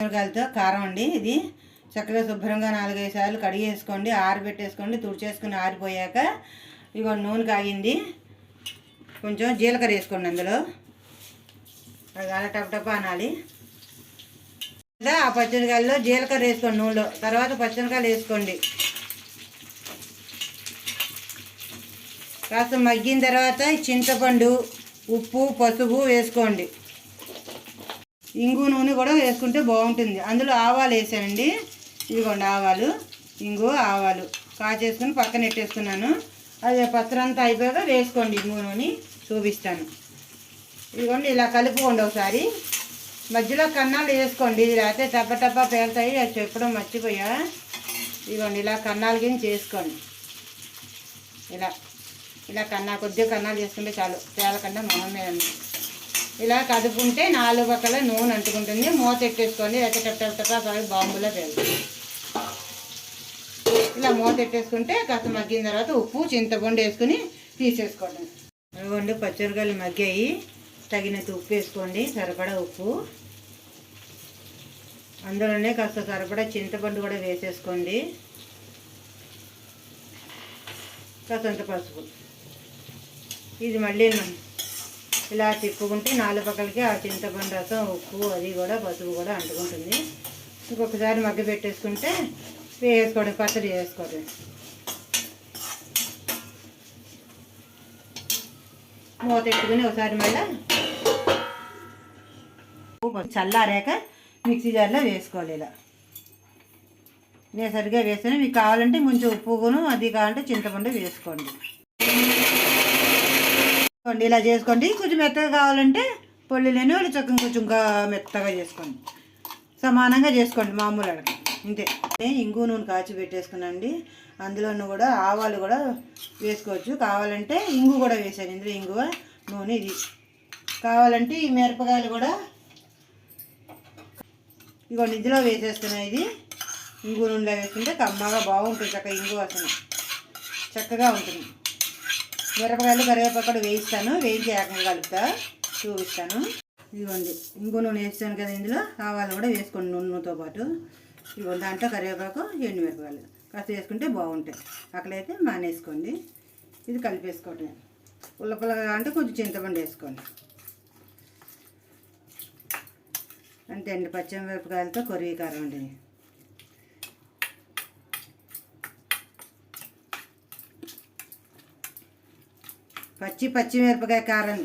మిరపకాయలతో కారం అండి ఇది. చక్కగా శుభ్రంగా నాలుగైదు సార్లు కడిగేసుకోండి ఆరబెట్టేసుకోండి తుడిచేసుకుని ఆరిపోయాక ఇగో నూనె కాగింది. కొంచెం జీలకర్ర వేసుకోండి అందులో. అది అలా టప్టప్ అనాలి. ఆ పచ్చనికాయల్లో జీలకర్ర వేసుకోండి నూనెలో. తర్వాత పచ్చనికాయలు వేసుకోండి. కాస్త మగ్గిన తర్వాత చింతపండు ఉప్పు పసుపు వేసుకోండి. ఇంగు నూనె కూడా వేసుకుంటే బాగుంటుంది. అందులో ఆవాలు వేసానండి. ఇదిగోండి ఆవాలు ఇంగు ఆవాలు. కాచేసుకుని పక్కన పెట్టేస్తున్నాను అది పత్రంతా అయిపోయాక వేసుకోండి ఇంగు నూనె చూపిస్తాను. ఇదిగోండి ఇలా కలుపుకోండి ఒకసారి. మధ్యలో కన్నాలు వేసుకోండి. ఇది లేకపోతే టప్ప పేలుతాయి. అది చెప్పడం మర్చిపోయా? ఇదిగోండి ఇలా కన్నాలు కింద చేసుకోండి. ఇలా ఇలా కన్నా కొద్దిగా కన్నాలు చేసుకుంటే చాలు. తేలకుండా మొహం మీద ఇలా కదుపుకుంటే నాలుగు పక్కల నూనె అంటుకుంటుంది. మూత ఎట్టేసుకోండి లేకపోతే అవి బాంబులో పెరుగుతుంది ఇలా మూత ఎట్టేసుకుంటే కాస్త మగ్గిన తర్వాత ఉప్పు చింతపండు వేసుకుని తీసేసుకోండి. ఇదిగోండి పచ్చిమిరకాయలు మగ్గాయి. తగినంత ఉప్పు వేసుకోండి సరిపడా ఉప్పు. అందులోనే కాస్త సరిపడా చింతపండు కూడా వేసేసుకోండి. కాసంత పసుపు. ఇది మళ్ళీ ఇలా తిప్పుకుంటే నాలుగు పక్కలకి ఆ చింతపండు రసం ఉప్పు అది కూడా పసుపు కూడా అంటుకుంటుంది. ఇంకొకసారి మగ్గ పెట్టేసుకుంటే వేసుకోవడం పచ్చడి వేసుకోవడం మూత ఎట్టుకుని ఒకసారి మళ్ళీ చల్లారాక మిక్సీ జార్లో వేసుకోవాలి ఇలా. నేను సరిగ్గా వేసాను మీకు కావాలంటే కొంచెం ఉప్పును అది కావాలంటే చింతపండు వేసుకోండి. చేసుకోండి ఇలా చేసుకోండి. కొంచెం మెత్తగా కావాలంటే పొల్లి లేని వాళ్ళు చక్కగా కొంచెం మెత్తగా చేసుకోండి. సమానంగా చేసుకోండి మామూలు అడగ ఇంతే ఇంగు నూనె కాచి పెట్టేసుకున్నాండి అందులోనూ కూడా ఆవాలు కూడా వేసుకోవచ్చు. కావాలంటే ఇంగు కూడా వేసాను. ఇందులో ఇంగువ నూనె ఇది. కావాలంటే ఈ మిరపకాయలు కూడా ఇగోండి ఇందులో వేసేస్తున్నాయి ఇది. ఇంగు నూనెలో వేసుకుంటే కమ్మగా బాగుంటుంది. చక్కగా ఇంగు వాసన. చక్కగా ఉంటుంది. మిరపకాయలు కరివేపాకు వేయిస్తాను. వేయించి ఏకంగా కలుపుతా. చూపిస్తాను. ఇదిగోండి. ఇంకో నూనె వేస్తాను కదా ఇందులో. ఆవాలు కూడా వేసుకోండి నూనెతో పాటు. ఇదిగోండి దాంట్లో కరివేపాకు ఎండు మిరపకాయలు కాస్త వేసుకుంటే బాగుంటాయి. అక్కడైతే మానేసుకోండి. ఇది కలిపేసుకోవటమే. పుల్ల పుల్లగా అంటే కొంచెం చింతపండు వేసుకోండి. అంతే అండి. పచ్చిమిరపకాయలతో కొరివి కారం అండి. పచ్చి పచ్చిమిరపకాయ కారం